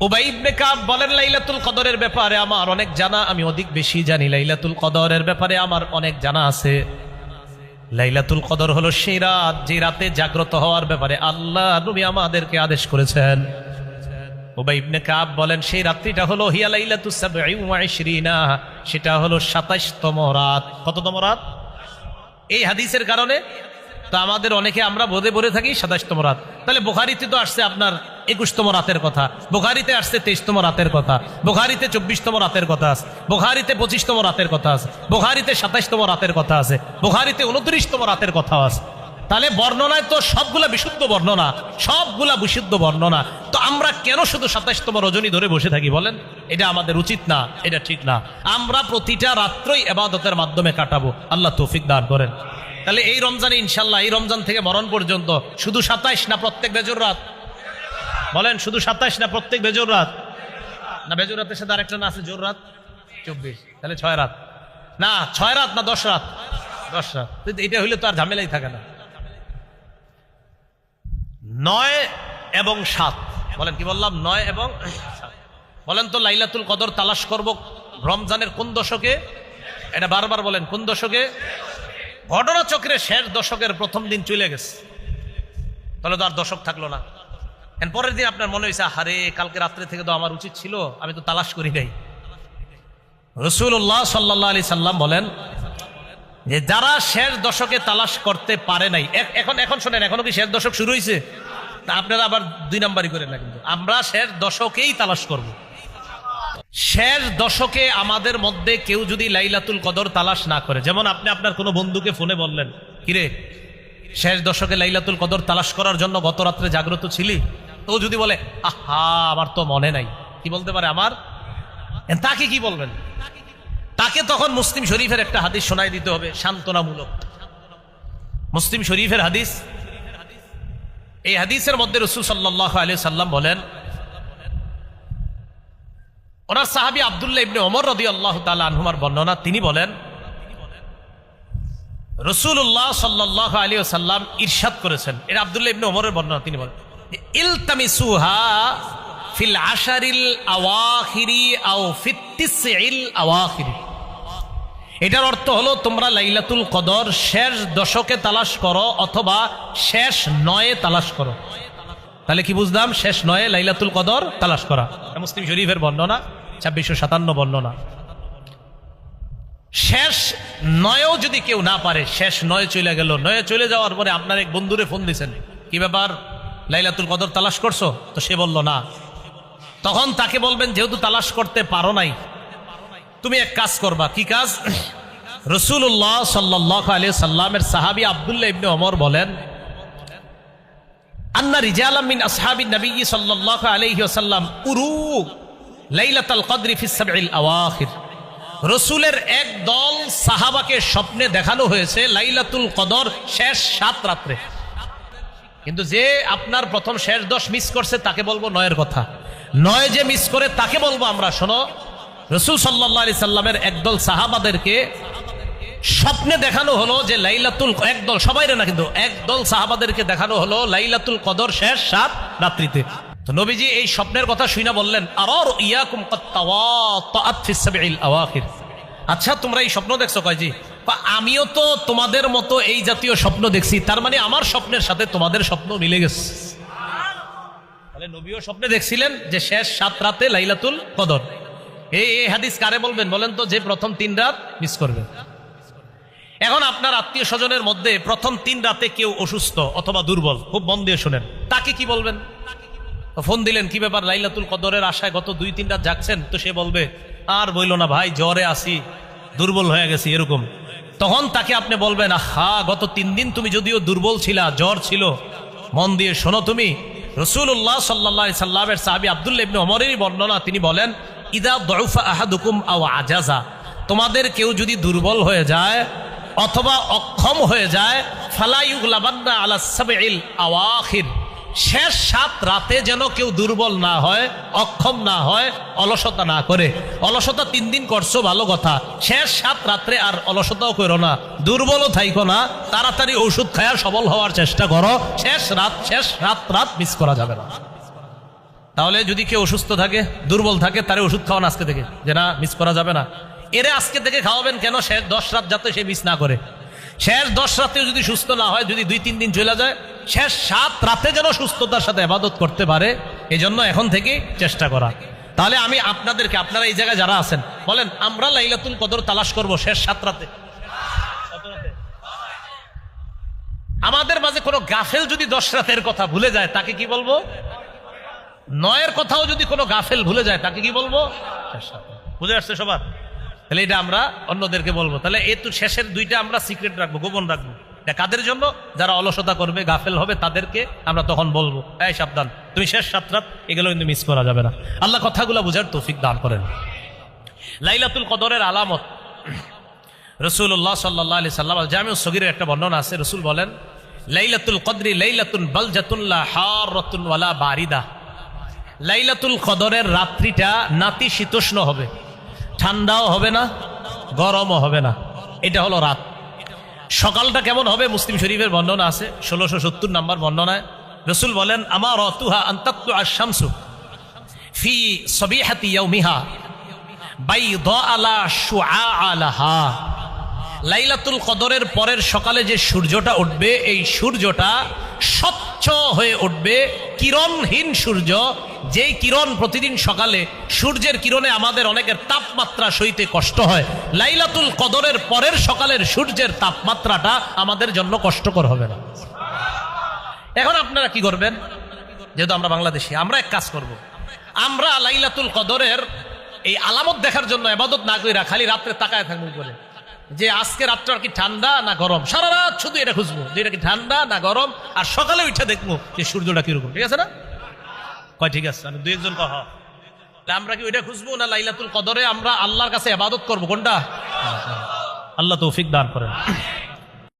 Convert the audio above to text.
কাব বলেন, লাইলাতুল কদরের ব্যাপারে আমার অনেক জানা, আমি অধিক বেশি জানি লাইলাতুল কদরের ব্যাপারে আমার অনেক জানা আছে। লাইলাতুল কদর হলো সেই রাত রাতে জাগ্রত হওয়ার ব্যাপারে আল্লাহ নবী আমাদেরকে আদেশ করেছেন। উবাই ইবনে কাব বলেন, সেই রাত্রিটা হলো হিয়া লাইলাতুস সাবঈ ওয়া ইশরিনা, সেটা হলো 27তম রাত। কততম রাত? এই হাদিসের কারণে তো আমাদের অনেকে আমরা বোধে বলে থাকি সাতাশতম রাত। তাহলে বোখারিতে তো আসছে আপনার একুশতম রাতের কথা, বোখারিতে আসছে তেইশতম রাতের কথা, বোখারিতে চব্বিশতম রাতের কথা আছে, বোখারিতে পঁচিশতম রাতের কথা আছে, বোখারিতে সাতাশতম রাতের কথা আছে, বোখারিতে উনত্রিশতম রাতের কথা আছে। তাহলে বর্ণনায় তো সবগুলা বিশুদ্ধ বর্ণনা, সবগুলা বিশুদ্ধ বর্ণনা। তো আমরা কেন শুধু সাতাইশতম রজনী ধরে বসে থাকি বলেন? এটা আমাদের উচিত না, এটা ঠিক না। আমরা প্রতিটা রাত্রই এবাদতের মাধ্যমে কাটাবো, আল্লাহ তৌফিক দান করেন। তাহলে এই রমজানে ইনশাল্লাহ, এই রমজান থেকে মরণ পর্যন্ত শুধু সাতাইশ না প্রত্যেক বেজর রাত? বলেন, শুধু সাতাইশ না, প্রত্যেক বেজর রাত? না, বেজর রাতের সাথে আরেকটা না আছে, জোর রাত? চব্বিশ। তাহলে ছয় রাত। না, ছয় রাত না, দশ রাত? দশ রাত। এটা হইলে তো আর ঝামেলাই থাকে না। নয় এবং সাত। বলেন, কি বললাম? নয় এবং বলেন তো, লাইলাতুল কদর তালাশ করব রমজানের কোন দশকে? এটা বারবার বলেন, কোন দশকে? ঘটনা চক্রে শেষ দশকের প্রথম দিন চলে গেছে। তাহলে তো আর দশক থাকল না। পরের দিন আপনার মনে হয়েছে হারে কালকে রাত্রে থেকে তো আমার উচিত ছিল, আমি তো তালাশ করি নাই। রসুল্লাহ সাল্লাহ আলি সাল্লাম বলেন যে, যারা শেষ দশকে তালাশ করতে পারে নাই এখন এখন শোনেন, এখনও কি শেষ দশক শুরু হয়েছে তা আপনারা আবার দুই নাম্বারই করেন না কিন্তু। আমরা শেষ দশকেই তালাশ করব। শেষ দশকে আমাদের মধ্যে কেউ যদি লাইলাতুল কদর তালাশ না করে, যেমন আপনি আপনার কোনো বন্ধুকে ফোনে বললেন, কিরে, শেষ দশকে লাইলাতুল কদর তালাশ করার জন্য গত রাত্রে জাগ্রত ছিলি? তো যদি বলে, আহা, আমার তো মনে নাই। কি বলতে পারে আমার? তাকে কি বলবেন? তাকে তখন মুসলিম শরীফের একটা হাদিস শোনাই দিতে হবে, সান্ত্বনামূলক। মুসলিম শরীফের হাদিস, এই হাদিসের মধ্যে রসুল সাল্লাহ আলী সাল্লাম বলেন, ওনার সাহাবি আবদুল্লাহ ইবনে ওমর রদি আল্লাহ তালা আনহুমার বর্ণনা, তিনি বলেন রসুল্লাহ সাল্লাহ আলী সাল্লাম ইরশাদ করেছেন। এটা আবদুল্লাহ ইবনে ওমরের বর্ণনা, তিনি বলেন। আও এটার অর্থ হলো তোমরা লাইলাতুল কদর শেষ দশকে তালাশ করো অথবা শেষ নয়ে তালাশ করো। তাহলে কি বুঝলাম? শেষ নয়ে লাইলাতুল কদর তালাশ করা। মুসলিম শরীফের বর্ণনা, ছাব্বিশশো সাতান্ন বর্ণনা। শেষ নয়েও যদি কেউ না পারে, শেষ নয় চলে গেল, নয়ে চলে যাওয়ার পরে আপনার এক বন্ধুরে ফোন দিছেন। কি ব্যাপার? লাইলাতুল কদর তালাশ করছ? তো সে বলল, না। তখন তাকে বলবেন, যেহেতু তালাশ করতে পারো নাই, তুমি এক কাজ করবা। কি কাজ? রসুল্লাহ সাল্লাহ আলী সাল্লামের সাহাবি আবদুল্লাহ ইবনে ওমর বলেন, আন্না রিজালাম মিন আসহাবি নবী সাল্লাল্লাহু আলাইহি ওয়াসাল্লাম উরু লাইলাতুল কদরি ফিস সাবঈল আওয়াখির। রসুলের এক দল সাহাবাকে স্বপ্নে দেখানো হয়েছে লাইলাতুল কদর শেষ সাত রাত্রে। কিন্তু যে আপনার প্রথম শেষ দশ মিস করছে, তাকে বলব নয়ের কথা। নয় যে মিস করে, তাকে বলব আমরা, শোনো, রসুল সাল্লাহ আলি সাল্লামের একদল সাহাবাদেরকে স্বপ্নে দেখানো হলো যে লাইলাতুল, একদল, সবাই না কিন্তু, একদল সাহাবাদেরকে দেখানো হলো লাইলাতুল কদর শেষ সাত রাত্রিতে। তো নবীজি এই স্বপ্নের কথা শুনে বললেন আর ইয়াকুম আচ্ছা তোমরা এই স্বপ্ন দেখছ কয়জি আমিও তো তোমাদের মতো এই জাতীয় স্বপ্ন দেখছি, তার মানে আমার স্বপ্নের সাথে তোমাদের স্বপ্ন মিলে গেছে। তাহলে নবীও স্বপ্নে দেখছিলেন যে শেষ সাত রাতে লাইলাতুল কদর। এই এই হাদিস কারে বলবেন? বলেন তো যে প্রথম তিন রাত মিস করবে। এখন আপনার আত্মীয় স্বজনের মধ্যে প্রথম তিন রাতে কেউ অসুস্থ অথবা দুর্বল, খুব মন দিয়ে শোনেন। তাকে কি বলবেন? ফোন দিলেন, কি ব্যাপার? লাইলাতুল কদরের আশায় গত দুই, তিন রাত যাচ্ছেন তো সে বলবে, আর বইল না ভাই, জ্বরে আসি দুর্বল হয়ে গেছি, এরকম। তখন তাকে আপনি বলবেন হা গত তিন দিন তুমি যদিও দুর্বল ছিলা, জ্বর ছিল। মন দিয়ে শোনো তুমি। রসুল্লাহ সাল্লা সাল্লামের সাহাবি আবদুল্লা ইবনে অমরেরই বর্ণনা, তিনি বলেন, ইদা দরুফা আহাদুকুম আও আজাজা। তোমাদের কেউ যদি দুর্বল হয়ে যায় অথবা অক্ষম হয়ে যায় ফালাইউগলাবান্না আলা সাবঈল আওয়াখির। শেষ সাত রাতে যেন কেউ দুর্বল না হয়, অক্ষম না হয়, অলসতা না করে। অলসতা তিন দিন করছ, ভালো কথা। শেষ সাত রাত্রে আর অলসতাও করো না। দুর্বলও থাইকো না। তাড়াতাড়ি ওষুধ খায়া সবল হওয়ার চেষ্টা করো। শেষ রাত শেষ রাত রাত মিস করা যাবে না। তাহলে যদি কেউ অসুস্থ থাকে, দুর্বল থাকে, তারে ওষুধ খাওয়ান আজকে থেকে। যে না মিস করা যাবে না। এরে আজকে থেকে খাওয়াবেন কেন? শেষ দশ রাত যাতে সে মিস না করে। শেষ দশ রাতেও যদি সুস্থ না হয়, যদি দুই, তিন দিন চলে যায় শেষ সাত রাতে যেন সুস্থতার সাথে আবাদত করতে পারে এই জন্য এখন থেকে চেষ্টা করা। তাহলে আমি আপনাদেরকে, আপনারা এই জায়গায় যারা আছেন, বলেন, আমরা লাইলাতুল কদর তালাশ করব শেষ সাত রাতে। আমাদের মাঝে কোনো গাফেল যদি দশ রাতের কথা ভুলে যায়, তাকে কি বলব? নয়ের কথাও যদি কোনো গাফেল ভুলে যায়, তাকে কি বলব। বুঝে আসছে সবার? তাহলে এটা আমরা অন্যদেরকে বলব। তাহলে এ তো শেষের দুইটা আমরা সিক্রেট রাখব, গোপন রাখব। এটা কাদের জন্য? যারা অলসতা করবে, গাফেল হবে, তাদেরকে আমরা তখন বলব, এই সাবধান, তুমি শেষ সাত রাত এগুলো কিন্তু মিস করা যাবে না। আল্লাহ কথাগুলো বুঝার তৌফিক দান করেন। লাইলাতুল কদরের আলামত। রসুল্লাহ সাল্লাহ আলি সাল্লাম জামিউ সগিরের একটা বর্ণনা আছে, রসুল বলেন, লাইলাতুল কদরি লাইলাতুন বালজাতুল্লাহ হারতুন ওয়ালা বারিদা। লাইলাতুল কদরের রাত্রিটা নাতি শীতোষ্ণ হবে, ঠান্ডাও হবে না, গরমও হবে না। এটা হলো রাত। সকালটা কেমন হবে মুসলিম শরীফের বর্ণনা আছে? ষোলোশো সত্তর নাম্বার বর্ণনায় রসুল বলেন আমার অতুহা আন্তাক্তু আশামসু ফি সবিহাতি ইয়াউমিহা আলাহা লাইলাতুল কদরের পরের সকালে যে সূর্যটা উঠবে, এই সূর্যটা হয়ে উঠবে। কিরণহীন সূর্য, যেই কিরণ প্রতিদিন সকালে, সূর্যের কিরণে আমাদের অনেকের তাপমাত্রা সইতে কষ্ট হয়। লাইলাতুল কদরের পরের সকালের সূর্যের তাপমাত্রাটা আমাদের জন্য কষ্টকর হবে না। এখন আপনারা কি করবেন? যেহেতু আমরা বাংলাদেশি, আমরা এক কাজ করব। আমরা লাইলাতুল কদরের এই আলামত দেখার জন্য এবাদত না কইরা খালি রাত্রে তাকায় থাকব করে যে আজকে আর কি ঠান্ডা না গরম? সারা রাত শুধু এটা খুঁজবো, যে এটা কি ঠান্ডা না গরম, আর সকালে উঠে দেখব যে সূর্যটা কীরকম। ঠিক আছে না? কয়, ঠিক আছে, আমি দু একজন কহ আমরা কি ওইটা খুঁজবো না লাইলাতুল কদরে আমরা আল্লাহর কাছে আবাদত করব? কোনটা? আল্লাহ তৌফিক দান করেন।